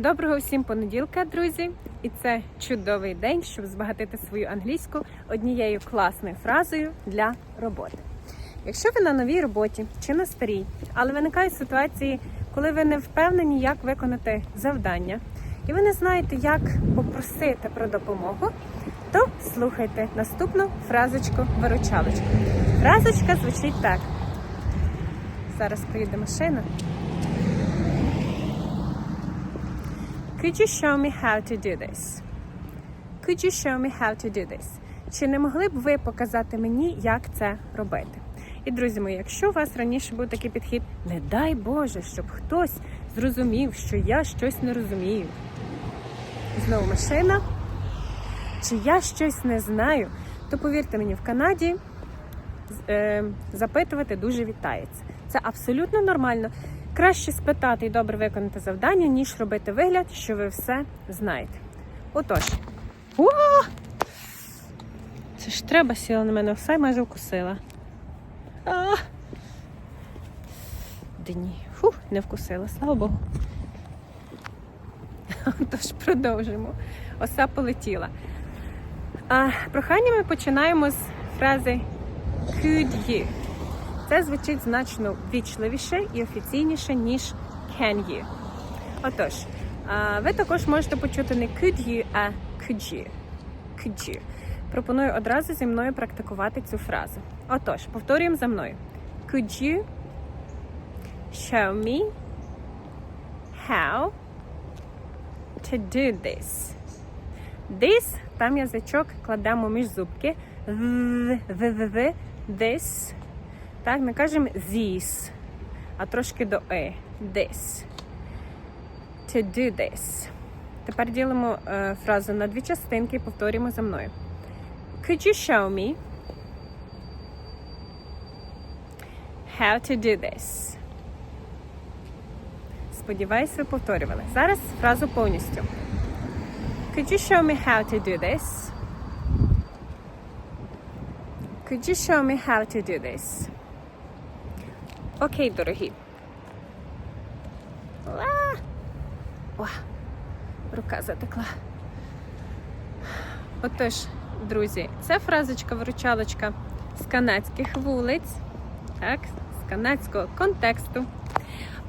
Доброго всім понеділка, друзі! І це чудовий день, щоб збагатити свою англійську однією класною фразою для роботи. Якщо ви на новій роботі чи на старій, але виникають ситуації, коли ви не впевнені, як виконати завдання, і ви не знаєте, як попросити про допомогу, то слухайте наступну фразочку виручалочку. Фразочка звучить так. Зараз приїде машина. Could you show me how to do this? Could you show me how to do this? Чи не могли б ви показати мені, як це робити? І, друзі мої, якщо у вас раніше був такий підхід, не дай Боже, щоб хтось зрозумів, що я щось не розумію. Знову машина. Чи я щось не знаю, то повірте мені, в Канаді е, запитувати дуже вітається. Це абсолютно нормально. Краще спитати і добре виконати завдання, ніж робити вигляд, що ви все знаєте. Отож. О! Це ж треба сіла на мене, все майже вкусила. А! Де ні. Фух, не вкусила, слава Богу. Тож продовжимо. Оса полетіла. А, прохання ми починаємо з фрази could you. Це звучить значно вічливіше і офіційніше, ніж can you. Отож, ви також можете почути не could you, а could you. Could you. Пропоную одразу зі мною практикувати цю фразу. Отож, повторюємо за мною. Could you show me how to do this? This, там язичок кладемо між зубки. В, в, this. Так, не кажемо this, а трошки до е. This. To do this. Тепер ділимо е, фразу на дві частинки і повторюємо за мною. Could you show me how to do this? Сподіваюсь, ви повторювали. Зараз фразу повністю. Could you show me how to do this? Could you show me how to do this? Окей, дорогі. О, рука затекла. Отож, друзі, це фразочка-виручалочка з канадських вулиць, так, з канадського контексту.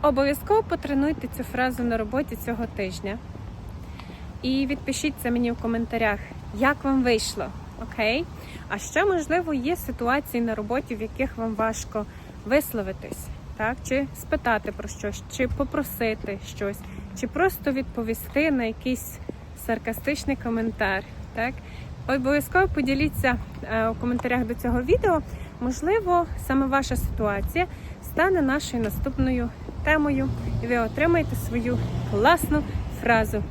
Обов'язково потренуйте цю фразу на роботі цього тижня. І відпишіться мені в коментарях, як вам вийшло. Окей? А ще, можливо, є ситуації на роботі, в яких вам важко висловитись, так? Чи спитати про щось, чи попросити щось, чи просто відповісти на якийсь саркастичний коментар. Так? Обов'язково поділіться е, у коментарях до цього відео. Можливо, саме ваша ситуація стане нашою наступною темою, і ви отримаєте свою класну фразу,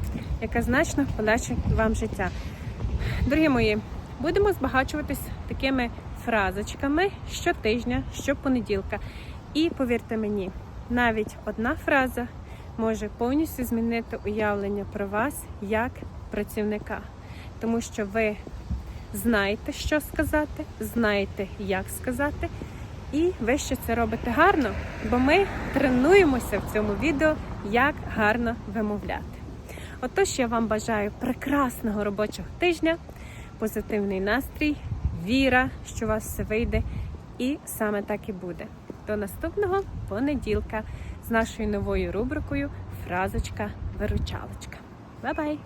яка значно полегшить вам життя. Дорогі мої, будемо збагачуватись такими фразочками щотижня, щопонеділка. І повірте мені, навіть одна фраза може повністю змінити уявлення про вас як працівника, тому що ви знаєте, що сказати, знаєте, як сказати, і ви ще це робите гарно, бо ми тренуємося в цьому відео, як гарно вимовляти. Отож, я вам бажаю прекрасного робочого тижня, позитивний настрій, віра, що у вас все вийде, і саме так і буде. До наступного понеділка з нашою новою рубрикою Фразочка-виручалочка. Бай-бай!